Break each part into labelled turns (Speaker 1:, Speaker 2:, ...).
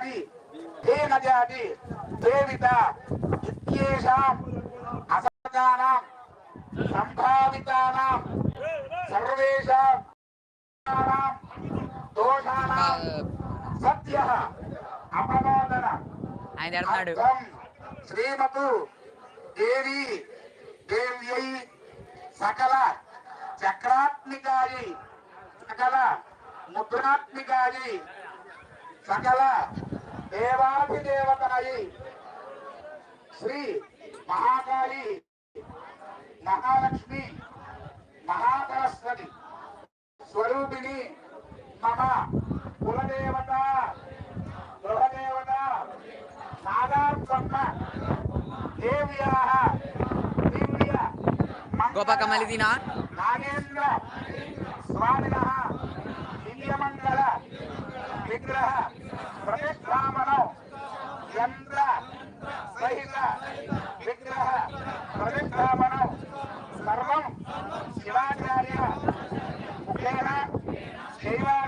Speaker 1: జాతి హీన జాతి సేవిత ఇత్యేషాం అసకానాం సంభావితానాం సర్వేషాం దోషానాం సత్య అపనోదన
Speaker 2: ఆయన తిడుతున్నాడు
Speaker 1: అర్థం శ్రీమతు దేవి దేవ్యై సకల చక్రాత్మికాయి సకల ముద్రాత్మికాయి సకల దేవాధిదేవతాయి శ్రీ మహాకాళి మహాలక్ష్మి మహాసరస్వతి స్వరూపిణి మమ కులదేవత గృహదేవత నాగార్పణ దేవ్యాः దివ్య
Speaker 2: గోపక మళ్ళీ తినా
Speaker 1: నాగేంద్ర స్వామినः దివ్యమంగళ విగ్రహ ప్రతిష్టామనం యంత్ర సహిత విగ్రహ ప్రతిష్టామనం సర్వం శివాచార్య ముఖేన శైవాగమ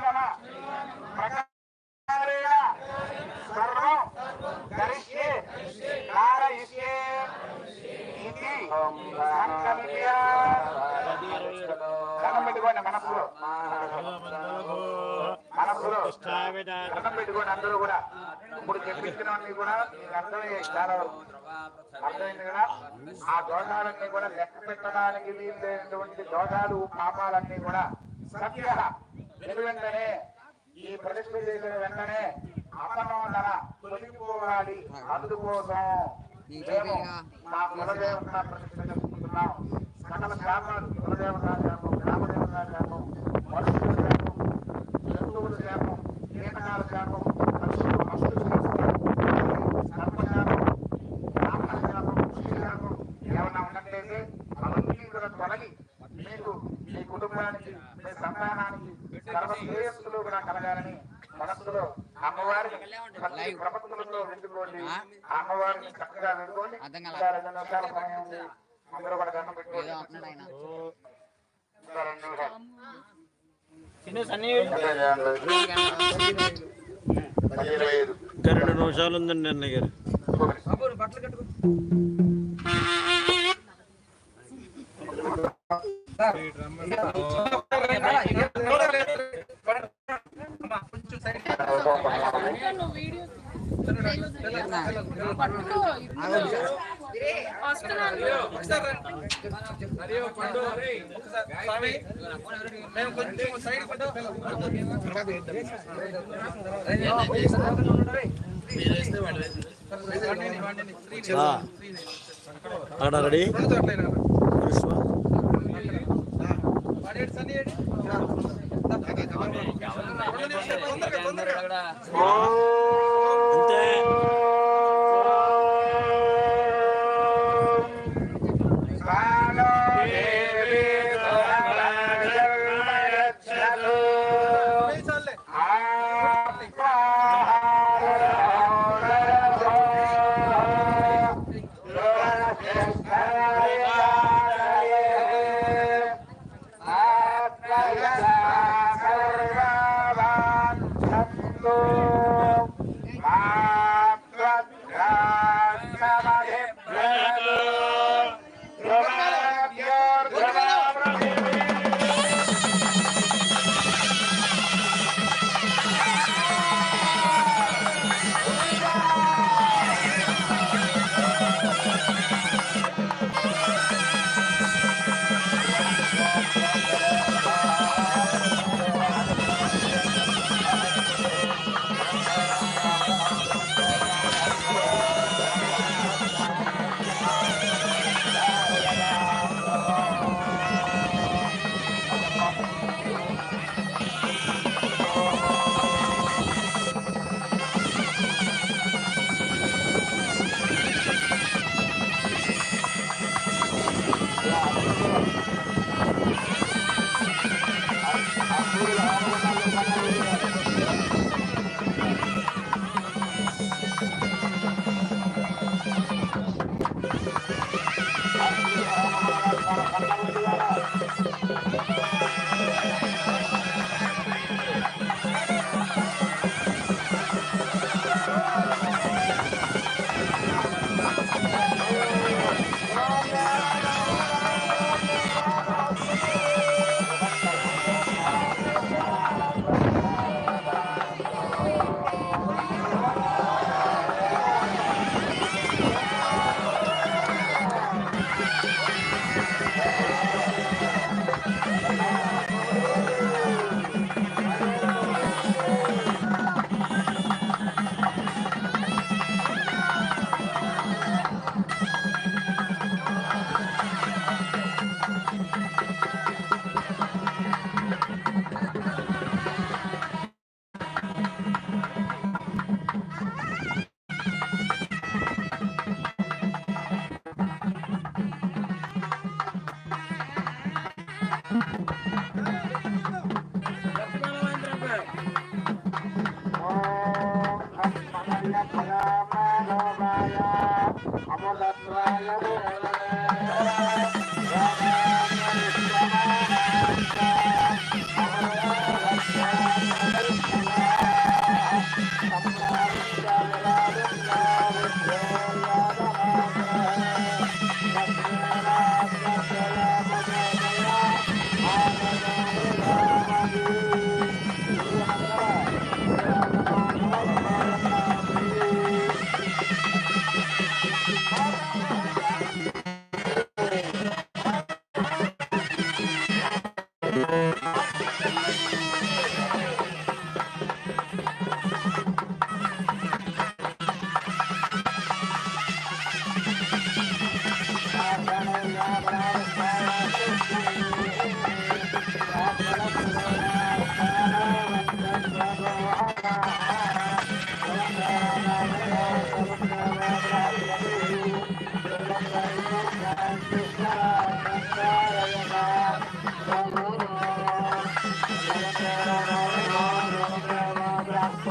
Speaker 1: పెట్టుకోండి అందరూ కూడా ఇప్పుడు చెప్పించినవన్నీ కూడా మీకు అర్థమయ్యాయి చాలా వరకు అర్థమైంది కదా ఆ దోషాలన్నీ కూడా లెక్క పెట్టడానికి వీలైనటువంటి దోషాలు పాపాలన్నీ కూడా సత్య వెంటనే ఈ ప్రతిష్ఠ చేసిన వెంటనే అపనోదన తొలగిపోవాలి అందుకోసం మేము మా కులదేవత ప్రతిష్ట చేసుకుంటున్నాం సకల గ్రామాలు కులదేవత శాపం గ్రామదేవత కూడా దండం పెట్టుకోండి.
Speaker 2: ఏదో అంటున్నాడు ఆయన.
Speaker 1: ఇంకా రెండు నిమిషాలు.
Speaker 3: ఉందండి అన్నయ్య గారు. ఆ. అక్కడ రెడీ? తొందరగా తొందరగా that. Yeah.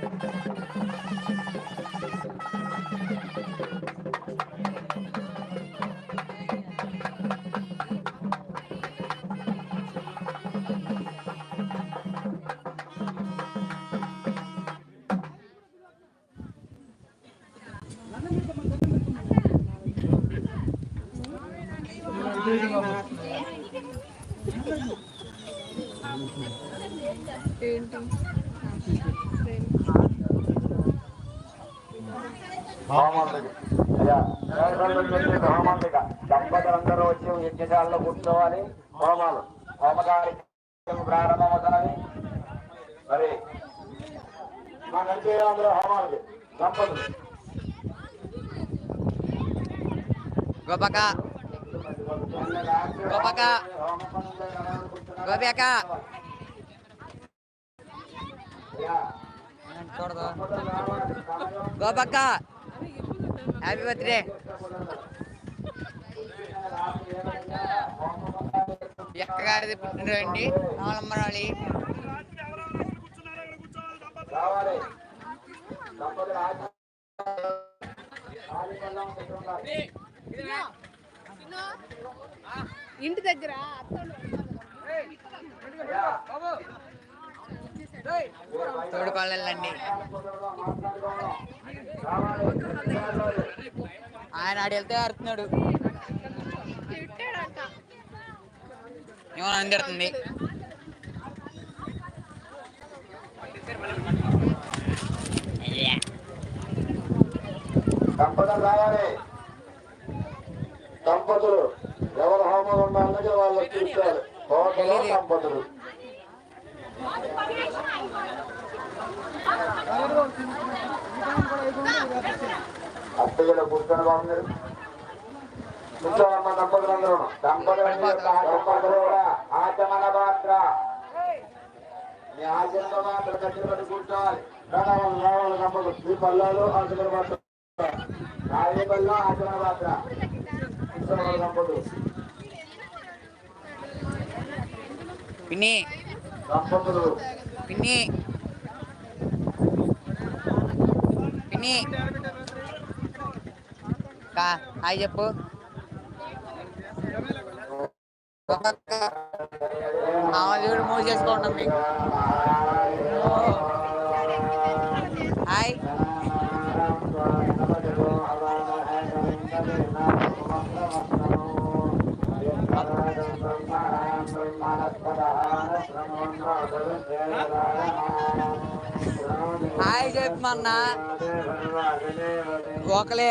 Speaker 3: Thank you. హోమాంతిక దంపతులందరూ వచ్చి యజ్ఞశాలలో కూర్చోవాలి హోమాలు హోమకారి ప్రారంభమవుతున్నది మరి మా నడిచే అందరూ హోమాలకి దంపతులు
Speaker 2: గోపక గోపక గోపి గోపక్క. హ్యాపీ బర్త్డే ఎక్క గారిది పుట్టినరోండి నవలంబరాళి
Speaker 3: రావాలి దంపతులు ఆజ్ఞ ఆదిపల్లం పెట్టుకున్నారు.
Speaker 4: ఇంటి దగ్గర అత్తలు
Speaker 2: తోడుకోళ్ళండి ఆయన ఆడు వెళ్తే అరుతున్నాడు
Speaker 4: తిట్టాడంట
Speaker 2: ఏమో అందిడుతుంది
Speaker 3: దంపతులు రావాలి దంపతులు ఎవరు హోమం ఉండాలన్నది వాళ్ళు తీర్చాలి హోటలో దంపతులు. అత్తగిలో కూర్చొని బాగున్నారు కూర్చోవమ్మ దంపతులు దంపతులు దంపతులు ఆచమన పాత్ర.
Speaker 5: మీ ఆచరణ మాత్రం కట్టుబడి కూర్చోవాలి. రావాలి రావాలి నమ్మకం మీ పల్లాలు ఆచరణ మాత్రం రాయే పల్ల ఆచరణ మాత్ర కూర్చోవాలి నమ్మకం
Speaker 3: పిన్ని.
Speaker 5: దంపతులు
Speaker 3: పిన్ని. పిన్ని. కా హాయ్ చెప్పు. చూడు మూవ్ చేసుకుంటాం మీకు హాయ్. హాయ్ చెప్పమన్నా ఒకలే.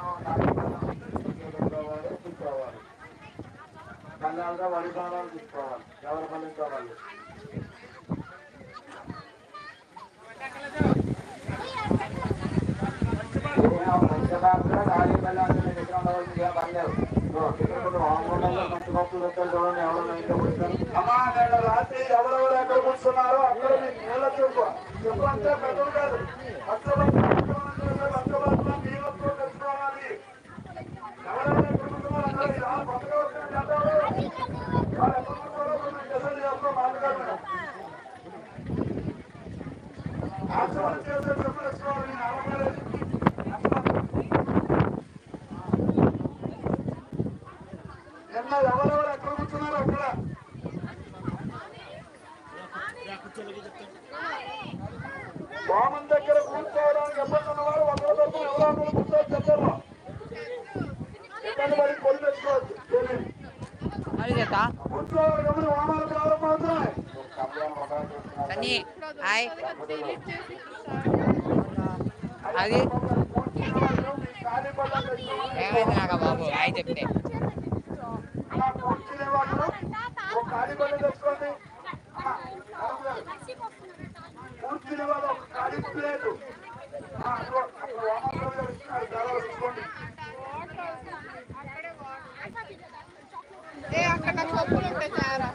Speaker 5: కళ్ళాలుగా వడిసారాలు తీసుకోవాలి. ఎవరి పని కావాలి ఎవరెవరు ఎక్కడ కూర్చున్నారో అక్కడ నీళ్ళ చెప్పు చెప్పు అంటే పెద్దలు కాదు పచ్చబట్టలు నీళ్ళతో తెచ్చుకోవాలి ఎవరెవరు ఎక్కడ కూర్చున్నారో అక్కడ ఈ రాళ్ళు కొత్తగా వచ్చిన జనాలు వాళ్ళు ఎక్కడ కూర్చున్నారో మీరు డిసైడ్ చేసుకో మాట్లాడతారు ఆచరణ చేసే చెప్పు తెచ్చుకోవాలి నేను అవసరం నిన్న ఎవరెవరు ఎక్కడ కూర్చున్నారో అక్కడ బామన్ దగ్గర కూర్చోవడానికి ఇబ్బంది ఉన్నవారు? ఒకరి తరపున ఎవరో కూర్చోవచ్చు చెప్పారు ఇబ్బంది పడి కొలు తెచ్చుకోవచ్చు. కాబట్టి వాహనాలు ప్రారంభమవుతున్నాయి
Speaker 3: సన్నీ హాయ్ అది. ఏమైంది నాకు బాబు హాయ్ చెప్తే.
Speaker 5: కూర్చునే వాళ్ళు ఖాళీ పళ్ళు తెచ్చుకోండి. అవును. కూర్చునే వాళ్ళు ఒక ఖాళీ ప్లేట్ ఆ, అదిగో, అక్కడ వాహనాలు గారు ఇస్తున్నారు, చాలా తీసుకోండి
Speaker 4: ఏ అక్కడ కప్పులు ఉంటాయి చాలా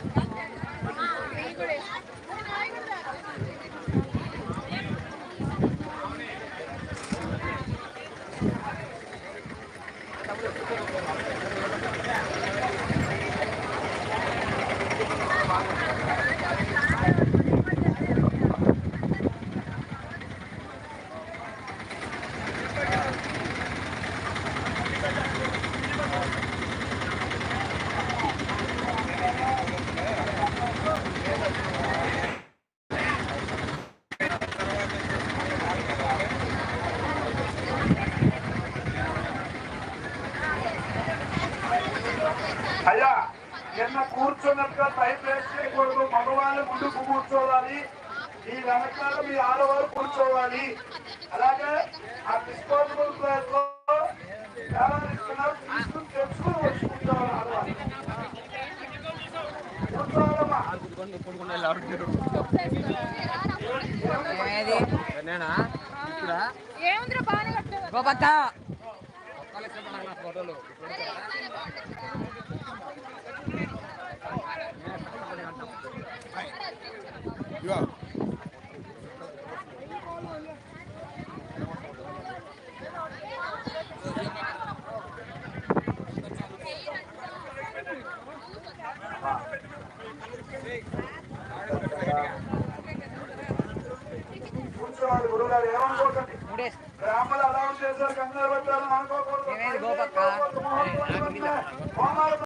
Speaker 5: అయ్యా నిన్న కూర్చున్నట్టుగా టైం వేస్ట్ చేయకూడదు. మగవాళ్ళు ముందుకు కూర్చోవాలి. ఈ వెనకాల మీ ఆడవారు కూర్చోవాలి. అలాగే ఆ డిస్పోజబుల్ ప్లేస్లో ఎలా ఇస్తున్నారు తీసుకుని తెచ్చుకుని వచ్చి కూర్చోవాలి ఆడవాళ్ళు. కూర్చోవాలమ్మా.
Speaker 3: ఏది? నేనా? ఇప్పుడా?
Speaker 4: ఏముందిరా కట్టారు
Speaker 3: గోపక్క!
Speaker 5: కూర్చోవాలి